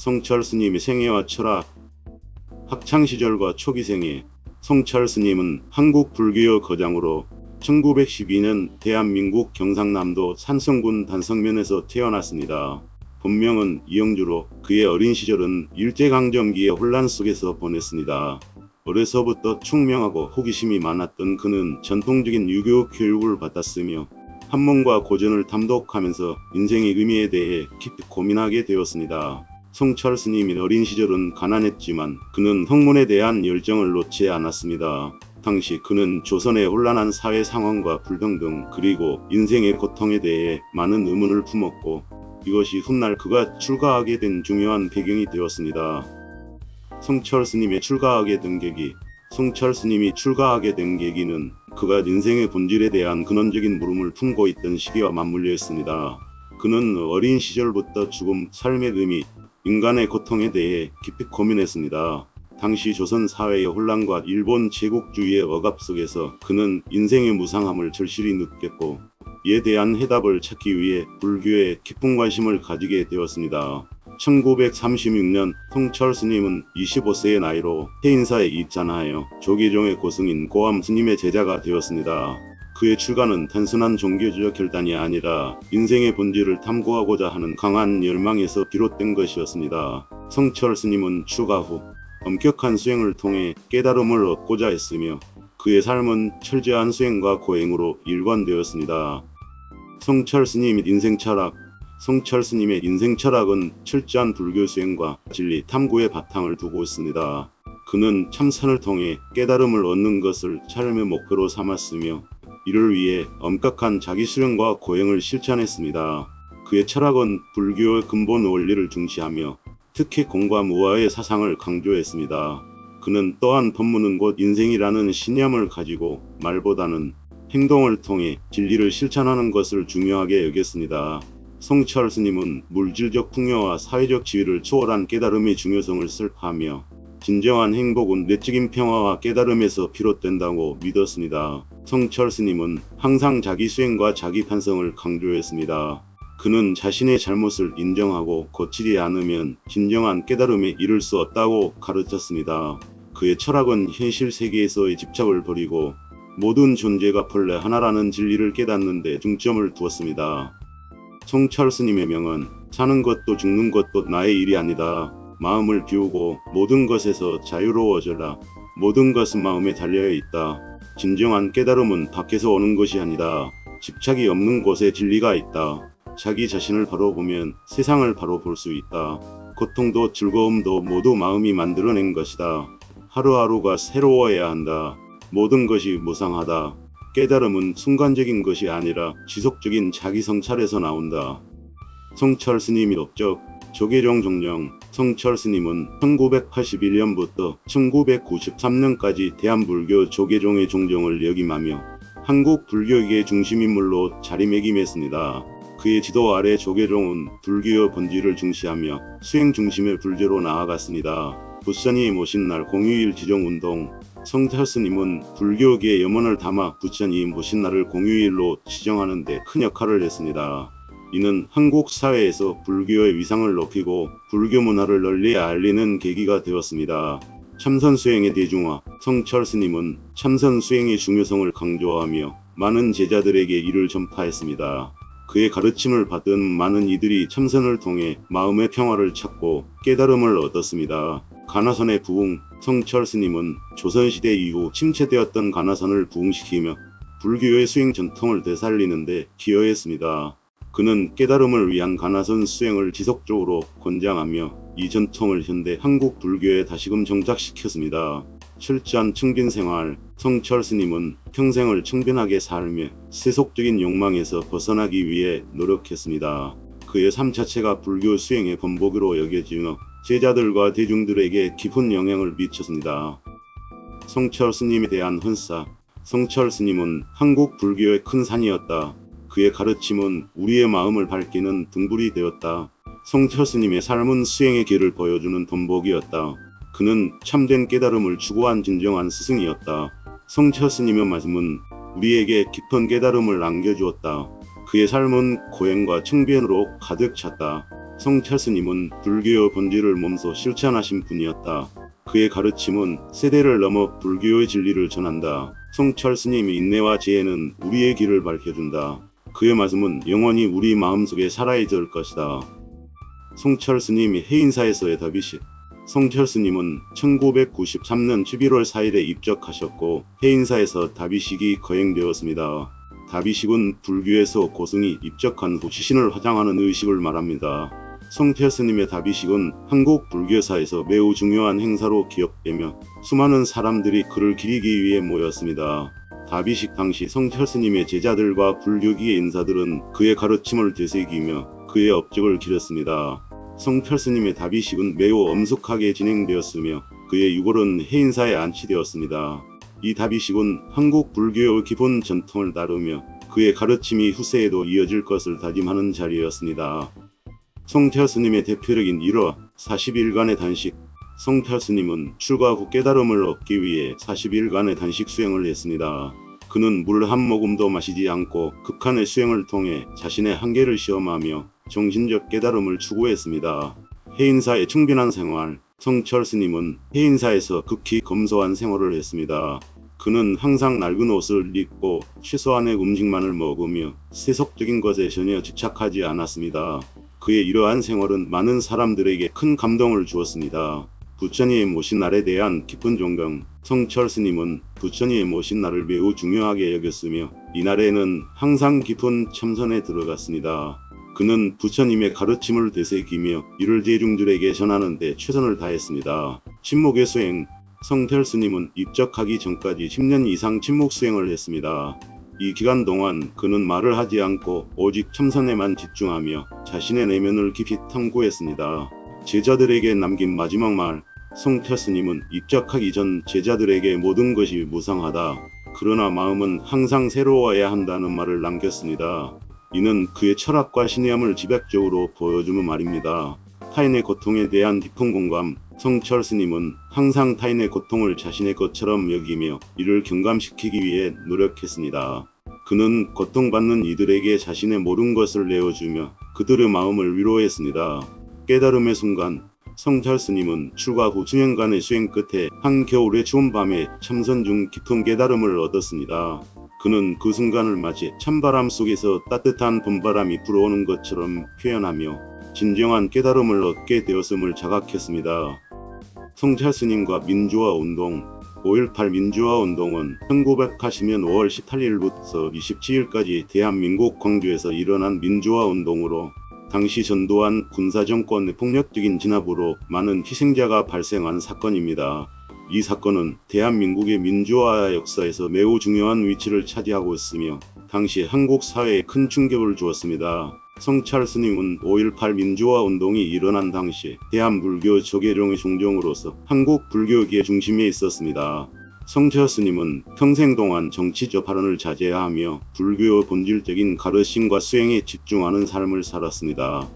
성철 스님의 생애와 철학 학창 시절과 초기 생애 성철 스님은 한국 불교의 거장으로 1912년 대한민국 경상남도 산성군 단성면에서 태어났습니다. 본명은 이영주로 그의 어린 시절은 일제강점기의 혼란 속에서 보냈습니다. 어려서부터 충명하고 호기심이 많았던 그는 전통적인 유교 교육을 받았으며 한문과 고전을 탐독하면서 인생의 의미에 대해 깊이 고민하게 되었습니다. 성철 스님이 어린 시절은 가난했지만 그는 학문에 대한 열정을 놓지 않았습니다. 당시 그는 조선의 혼란한 사회 상황과 불평등 그리고 인생의 고통에 대해 많은 의문을 품었고 이것이 훗날 그가 출가하게 된 중요한 배경이 되었습니다. 성철 스님의 출가하게 된 계기 성철 스님이 출가하게 된 계기는 그가 인생의 본질에 대한 근원적인 물음을 품고 있던 시기와 맞물려 있습니다. 그는 어린 시절부터 죽음, 삶의 의미, 인간의 고통에 대해 깊이 고민했습니다. 당시 조선 사회의 혼란과 일본 제국주의의 억압 속에서 그는 인생의 무상함을 절실히 느꼈고 이에 대한 해답을 찾기 위해 불교에 깊은 관심을 가지게 되었습니다. 1936년 통철 스님은 25세의 나이로 해인사에 입산하여 조계종의 고승인 고암 스님의 제자가 되었습니다. 그의 출가는 단순한 종교적 결단이 아니라 인생의 본질을 탐구하고자 하는 강한 열망에서 비롯된 것이었습니다. 성철 스님은 출가 후 엄격한 수행을 통해 깨달음을 얻고자 했으며 그의 삶은 철저한 수행과 고행으로 일관되었습니다. 성철 스님의 인생 철학 성철 스님의 인생 철학은 철저한 불교 수행과 진리 탐구의 바탕을 두고 있습니다. 그는 참선을 통해 깨달음을 얻는 것을 삶의 목표로 삼았으며 이를 위해 엄격한 자기 수련과 고행을 실천했습니다. 그의 철학은 불교의 근본 원리를 중시하며 특히 공과 무아의 사상을 강조했습니다. 그는 또한 법문은 곧 인생이라는 신념을 가지고 말보다는 행동을 통해 진리를 실천하는 것을 중요하게 여겼습니다. 성철 스님은 물질적 풍요와 사회적 지위를 초월한 깨달음의 중요성을 슬퍼하며 진정한 행복은 내적인 평화와 깨달음에서 비롯된다고 믿었습니다. 성철 스님은 항상 자기 수행과 자기 반성을 강조했습니다. 그는 자신의 잘못을 인정하고 고치지 않으면 진정한 깨달음에 이를 수 없다고 가르쳤습니다. 그의 철학은 현실 세계에서의 집착을 버리고 모든 존재가 본래 하나라는 진리를 깨닫는 데 중점을 두었습니다. 성철 스님의 명은 사는 것도 죽는 것도 나의 일이 아니다. 마음을 비우고 모든 것에서 자유로워져라. 모든 것은 마음에 달려 있다. 진정한 깨달음은 밖에서 오는 것이 아니다. 집착이 없는 곳에 진리가 있다. 자기 자신을 바로 보면 세상을 바로 볼 수 있다. 고통도 즐거움도 모두 마음이 만들어낸 것이다. 하루하루가 새로워야 한다. 모든 것이 무상하다. 깨달음은 순간적인 것이 아니라 지속적인 자기 성찰에서 나온다. 성철 스님이 업적 조계종 종령 성철 스님은 1981년부터 1993년까지 대한불교 조계종의 종정을 역임하며 한국 불교계의 중심인물로 자리매김했습니다. 그의 지도 아래 조계종은 불교의 본질을 중시하며 수행 중심의 불교로 나아갔습니다. 부처님이 모신 날 공휴일 지정운동 성철 스님은 불교계의 염원을 담아 부처님 모신 날을 공휴일로 지정하는 데 큰 역할을 했습니다. 이는 한국 사회에서 불교의 위상을 높이고 불교 문화를 널리 알리는 계기가 되었습니다. 참선 수행의 대중화 성철 스님은 참선 수행의 중요성을 강조하며 많은 제자들에게 이를 전파했습니다. 그의 가르침을 받은 많은 이들이 참선을 통해 마음의 평화를 찾고 깨달음을 얻었습니다. 가나선의 부흥 성철 스님은 조선시대 이후 침체되었던 가나선을 부흥시키며 불교의 수행 전통을 되살리는데 기여했습니다. 그는 깨달음을 위한 가나선 수행을 지속적으로 권장하며 이 전통을 현대 한국 불교에 다시금 정착시켰습니다. 철저한 청빈 생활 성철 스님은 평생을 청빈하게 살며 세속적인 욕망에서 벗어나기 위해 노력했습니다. 그의 삶 자체가 불교 수행의 본보기로 여겨지며 제자들과 대중들에게 깊은 영향을 미쳤습니다. 성철 스님에 대한 헌사 성철 스님은 한국 불교의 큰 산이었다. 그의 가르침은 우리의 마음을 밝히는 등불이 되었다. 성철 스님의 삶은 수행의 길을 보여주는 본보기였다. 그는 참된 깨달음을 추구한 진정한 스승이었다. 성철 스님의 말씀은 우리에게 깊은 깨달음을 안겨주었다. 그의 삶은 고행과 청변으로 가득 찼다. 성철 스님은 불교의 본질을 몸소 실천하신 분이었다. 그의 가르침은 세대를 넘어 불교의 진리를 전한다. 성철 스님의 인내와 지혜는 우리의 길을 밝혀준다. 그의 말씀은 영원히 우리 마음속에 살아있을 것이다. 성철스님이 해인사에서의 답이시 성철스님은 1993년 11월 4일에 입적하셨고 해인사에서 다비식이 거행되었습니다. 다비식은 불교에서 고승이 입적한 후 시신을 화장하는 의식을 말합니다. 성철스님의 다비식은 한국 불교사에서 매우 중요한 행사로 기억되며 수많은 사람들이 그를 기리기 위해 모였습니다. 다비식 당시 성철스님의 제자들과 불교기의 인사들은 그의 가르침을 되새기며 그의 업적을 기렸습니다. 성철스님의 다비식은 매우 엄숙하게 진행되었으며 그의 유골은 해인사에 안치되었습니다. 이 다비식은 한국 불교의 기본 전통을 다루며 그의 가르침이 후세에도 이어질 것을 다짐하는 자리였습니다. 성철스님의 대표적인 일화 40일간의 단식 성철스님은 출가 후 깨달음을 얻기 위해 40일간의 단식 수행을 했습니다. 그는 물 한 모금도 마시지 않고 극한의 수행을 통해 자신의 한계를 시험하며 정신적 깨달음을 추구했습니다. 해인사의 충빈한 생활 성철 스님은 해인사에서 극히 검소한 생활을 했습니다. 그는 항상 낡은 옷을 입고 최소한의 음식만을 먹으며 세속적인 것에 전혀 집착하지 않았습니다. 그의 이러한 생활은 많은 사람들에게 큰 감동을 주었습니다. 부처님의 모신 날에 대한 깊은 존경. 성철 스님은 부처님의 모신 날을 매우 중요하게 여겼으며 이 날에는 항상 깊은 참선에 들어갔습니다. 그는 부처님의 가르침을 되새기며 이를 대중들에게 전하는 데 최선을 다했습니다. 침묵의 수행. 성철 스님은 입적하기 전까지 10년 이상 침묵 수행을 했습니다. 이 기간 동안 그는 말을 하지 않고 오직 참선에만 집중하며 자신의 내면을 깊이 탐구했습니다. 제자들에게 남긴 마지막 말, 성태 스님은 입적하기 전 제자들에게 모든 것이 무상하다. 그러나 마음은 항상 새로워야 한다는 말을 남겼습니다. 이는 그의 철학과 신념을 집약적으로 보여주는 말입니다. 타인의 고통에 대한 깊은 공감, 성철 스님은 항상 타인의 고통을 자신의 것처럼 여기며 이를 경감시키기 위해 노력했습니다. 그는 고통받는 이들에게 자신의 모든 것을 내어주며 그들의 마음을 위로했습니다. 깨달음의 순간, 성철 스님은 출가 후 수년간의 수행 끝에 한겨울의 추운 밤에 참선 중 깊은 깨달음을 얻었습니다. 그는 그 순간을 맞이 찬바람 속에서 따뜻한 봄바람이 불어오는 것처럼 표현하며 진정한 깨달음을 얻게 되었음을 자각했습니다. 성찰 스님과 민주화 운동 5.18 민주화 운동은 1980년 5월 18일부터 27일까지 대한민국 광주에서 일어난 민주화 운동으로 당시 전두환 군사정권의 폭력적인 진압으로 많은 희생자가 발생한 사건입니다. 이 사건은 대한민국의 민주화 역사에서 매우 중요한 위치를 차지하고 있으며 당시 한국 사회에 큰 충격을 주었습니다. 성찰 스님은 5.18 민주화 운동이 일어난 당시 대한불교 조계종의 종종으로서 한국 불교계의 중심에 있었습니다. 성철 스님은 평생 동안 정치적 발언을 자제하며 불교의 본질적인 가르침과 수행에 집중하는 삶을 살았습니다.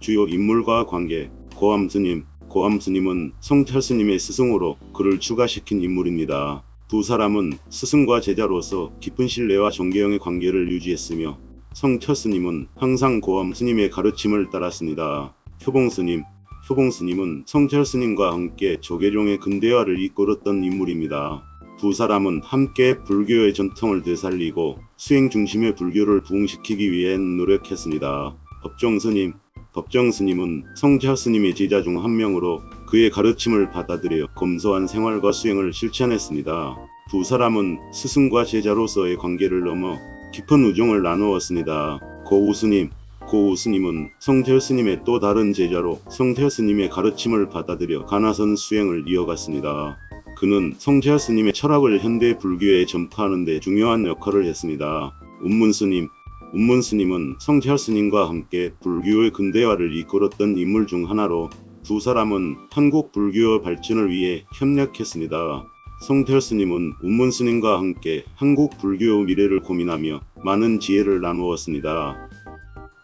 주요 인물과 관계 고암 스님 고암 스님은 성철 스님의 스승으로 그를 추가시킨 인물입니다. 두 사람은 스승과 제자로서 깊은 신뢰와 존경의 관계를 유지했으며 성철 스님은 항상 고암 스님의 가르침을 따랐습니다. 효봉 스님 효봉 스님은 성철 스님과 함께 조계종의 근대화를 이끌었던 인물입니다. 두 사람은 함께 불교의 전통을 되살리고 수행 중심의 불교를 부흥시키기 위해 노력했습니다. 법정 스님 법정 스님은 성철 스님의 제자 중 한 명으로 그의 가르침을 받아들여 검소한 생활과 수행을 실천했습니다. 두 사람은 스승과 제자로서의 관계를 넘어 깊은 우정을 나누었습니다. 고우 스님 고우 스님은 성태어 스님의 또 다른 제자로 성태어 스님의 가르침을 받아들여 가나선 수행을 이어갔습니다. 그는 성태어 스님의 철학을 현대 불교에 전파하는 데 중요한 역할을 했습니다. 운문 스님 운문 스님은 성태어 스님과 함께 불교의 근대화를 이끌었던 인물 중 하나로 두 사람은 한국 불교의 발전을 위해 협력했습니다. 성태어 스님은 운문 스님과 함께 한국 불교의 미래를 고민하며 많은 지혜를 나누었습니다.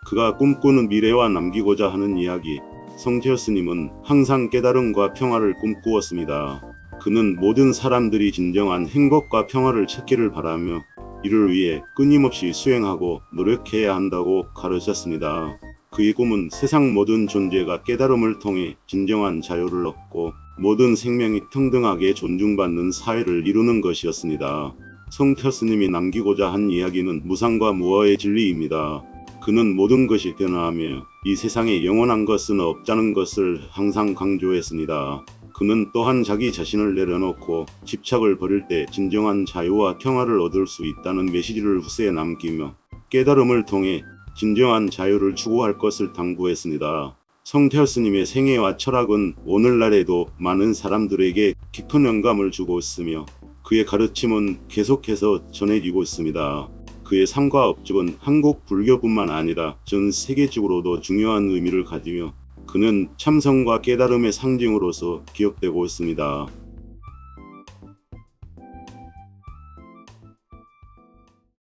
그가 꿈꾸는 미래와 남기고자 하는 이야기. 성태어 스님은 항상 깨달음과 평화를 꿈꾸었습니다. 그는 모든 사람들이 진정한 행복과 평화를 찾기를 바라며 이를 위해 끊임없이 수행하고 노력해야 한다고 가르쳤습니다. 그의 꿈은 세상 모든 존재가 깨달음을 통해 진정한 자유를 얻고 모든 생명이 평등하게 존중받는 사회를 이루는 것이었습니다. 성철 스님이 남기고자 한 이야기는 무상과 무어의 진리입니다. 그는 모든 것이 변화하며 이 세상에 영원한 것은 없다는 것을 항상 강조했습니다. 그는 또한 자기 자신을 내려놓고 집착을 버릴 때 진정한 자유와 평화를 얻을 수 있다는 메시지를 후세에 남기며 깨달음을 통해 진정한 자유를 추구할 것을 당부했습니다. 성철 스님의 생애와 철학은 오늘날에도 많은 사람들에게 깊은 영감을 주고 있으며 그의 가르침은 계속해서 전해지고 있습니다. 그의 삶과 업적은 한국 불교뿐만 아니라 전 세계적으로도 중요한 의미를 가지며 그는 참성과 깨달음의 상징으로서 기억되고 있습니다.